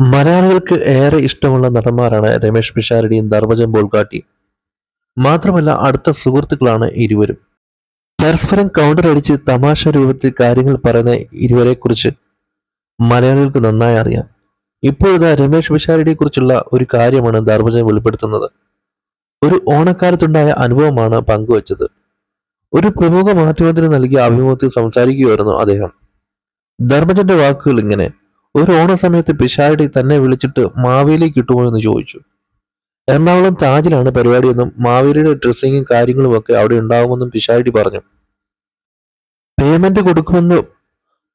മലയാളികൾക്ക് ഏറെ ഇഷ്ടമുള്ള നടന്മാരാണ് രമേഷ് പിഷാരടിയും ധർമ്മജൻ ബോൾഗാട്ടിയും മാത്രമല്ല അടുത്ത സുഹൃത്തുക്കളാണ് ഇരുവരും. പരസ്പരം കൗണ്ടർ അടിച്ച് തമാശ രൂപത്തിൽ കാര്യങ്ങൾ പറയുന്ന ഇരുവരെക്കുറിച്ച് മലയാളികൾക്ക് നന്നായി അറിയാം. ഇപ്പോഴിതാ രമേഷ് പിഷാരടിയെ കുറിച്ചുള്ള ഒരു കാര്യമാണ് ധർമ്മജൻ വെളിപ്പെടുത്തുന്നത്. ഒരു ഓണക്കാലത്തുണ്ടായ അനുഭവമാണ് പങ്കുവച്ചത്. ഒരു പ്രമുഖ മാധ്യമത്തിന് നൽകിയ അഭിമുഖത്തിൽ സംസാരിക്കുകയായിരുന്നു അദ്ദേഹം. ധർമ്മജന്റെ വാക്കുകൾ ഇങ്ങനെ ഒരു ഓണ സമയത്ത് പിഷാരടി തന്നെ വിളിച്ചിട്ട് മാവേലി കിട്ടുമോ എന്ന് ചോദിച്ചു. എറണാകുളം താജിലാണ് പരിപാടിയെന്നും മാവേലിയുടെ ഡ്രസ്സിങ്ങും കാര്യങ്ങളും ഒക്കെ അവിടെ ഉണ്ടാകുമെന്നും പിഷാരടി പറഞ്ഞു. പേയ്മെന്റ് കൊടുക്കുമെന്ന്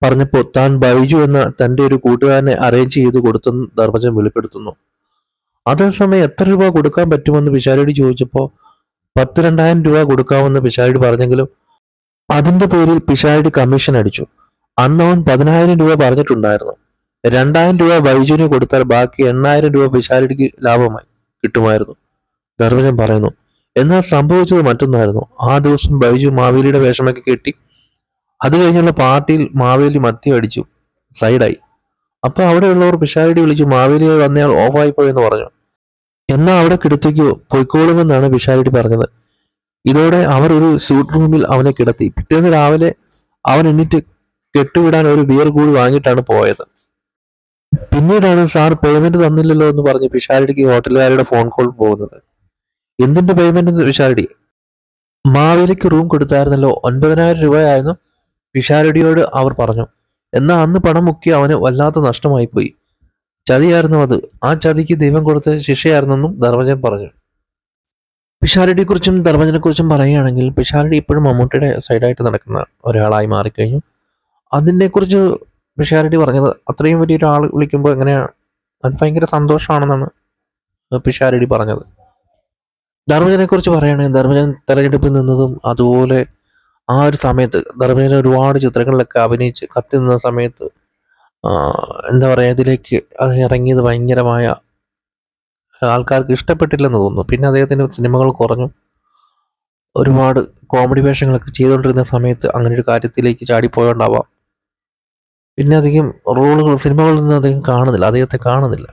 പറഞ്ഞപ്പോൾ താൻ ബൈജു എന്ന തന്റെ ഒരു കൂട്ടുകാരനെ അറേഞ്ച് ചെയ്ത് കൊടുത്തെന്ന് ധർമ്മജൻ വെളിപ്പെടുത്തുന്നു. അതേസമയം എത്ര രൂപ കൊടുക്കാൻ പറ്റുമെന്ന് പിഷാരടി ചോദിച്ചപ്പോൾ പത്ത് രണ്ടായിരം രൂപ കൊടുക്കാമെന്ന് പിഷാരടി പറഞ്ഞെങ്കിലും അതിന്റെ പേരിൽ പിഷാരടി കമ്മീഷൻ അടിച്ചു. അന്ന് അവൻ പതിനായിരം രൂപ പറഞ്ഞിട്ടുണ്ടായിരുന്നു. രണ്ടായിരം രൂപ ബൈജുവിന് കൊടുത്താൽ ബാക്കി എണ്ണായിരം രൂപ പിഷാരടിക്ക് ലാഭമായി കിട്ടുമായിരുന്നു. ധർമ്മജൻ പറയുന്നു എന്നാൽ സംഭവിച്ചത് മറ്റൊന്നായിരുന്നു. ആ ദിവസം ബൈജു മാവേലിയുടെ വേഷമൊക്കെ കെട്ടി അത് കഴിഞ്ഞുള്ള പാർട്ടിയിൽ മാവേലി മത്തി അടിച്ചു. സൈഡായി. അപ്പൊ അവിടെയുള്ളവർ പിഷാരടി വിളിച്ചു മാവേലിയെ വന്നയാൾ ഓഫായി പോയെന്ന് പറഞ്ഞു. എന്നാൽ അവിടെ കിടത്തിക്കോ? പൊയ്ക്കോളുമെന്നാണ് പിഷാരടി പറഞ്ഞത്. ഇതോടെ അവർ ഒരു സ്യൂട്ട് റൂമിൽ അവനെ കിടത്തി. പിറ്റേന്ന് രാവിലെ അവൻ എന്നിട്ട് കെട്ടുവിടാൻ ഒരു ബിയർ കൂടി വാങ്ങിയിട്ടാണ് പോയത്. പിന്നീടാണ് സാർ പേയ്മെന്റ് തന്നില്ലല്ലോ എന്ന് പറഞ്ഞ് പിഷാരടിക്ക് ഹോട്ടലുകാരുടെ ഫോൺ കോൾ പോകുന്നത്. എന്തിന്റെ പേയ്മെന്റ് എന്ന് പിഷാരടി? മാവേലിക്ക് റൂം കൊടുത്തായിരുന്നല്ലോ. ഒൻപതിനായിരം രൂപയായിരുന്നു പിഷാരടിയോട് അവർ പറഞ്ഞു. എന്നാൽ അന്ന് പണം മുക്കി അവന് വല്ലാത്ത നഷ്ടമായി പോയി. ചതിയായിരുന്നു അത്. ആ ചതിക്ക് ദൈവം കൊടുത്ത ശിക്ഷയായിരുന്നെന്നും ധർമ്മജൻ പറഞ്ഞു. പിഷാരടിയെക്കുറിച്ചും കുറിച്ചും ധർമ്മജനെ കുറിച്ചും പറയുകയാണെങ്കിൽ പിഷാരടി ഇപ്പോഴും മമ്മൂട്ടിയുടെ സൈഡായിട്ട് നടക്കുന്ന ഒരാളായി മാറിക്കഴിഞ്ഞു. അതിനെക്കുറിച്ച് പിഷാരടി പറഞ്ഞത്. അത്രയും വലിയ ഒരാൾ വിളിക്കുമ്പോൾ എങ്ങനെയാണ് അത് ഭയങ്കര സന്തോഷമാണെന്നാണ് പിഷാരടി പറഞ്ഞത്. ധർമ്മജനെ കുറിച്ച് പറയുകയാണെങ്കിൽ ധർമ്മജൻ തെരഞ്ഞെടുപ്പിൽ നിന്നതും അതുപോലെ ആ ഒരു സമയത്ത് ധർമ്മജൻ ഒരുപാട് ചിത്രങ്ങളിലൊക്കെ അഭിനയിച്ച് കത്തി നിന്ന സമയത്ത് എന്താ പറയുക ഇതിലേക്ക് അത് ഇറങ്ങിയത് ഭയങ്കരമായ ആൾക്കാർക്ക് ഇഷ്ടപ്പെട്ടില്ലെന്ന് തോന്നുന്നു. പിന്നെ അദ്ദേഹത്തിന്റെ സിനിമകൾ കുറഞ്ഞു. ഒരുപാട് കോമഡി വേഷങ്ങളൊക്കെ ചെയ്തുകൊണ്ടിരുന്ന സമയത്ത് അങ്ങനെ ഒരു കാര്യത്തിലേക്ക് ചാടിപ്പോയോണ്ടാവാം. പിന്നെ അധികം റോളുകൾ സിനിമകളിൽ നിന്ന് അദ്ദേഹം കാണുന്നില്ല അദ്ദേഹത്തെ കാണുന്നില്ല.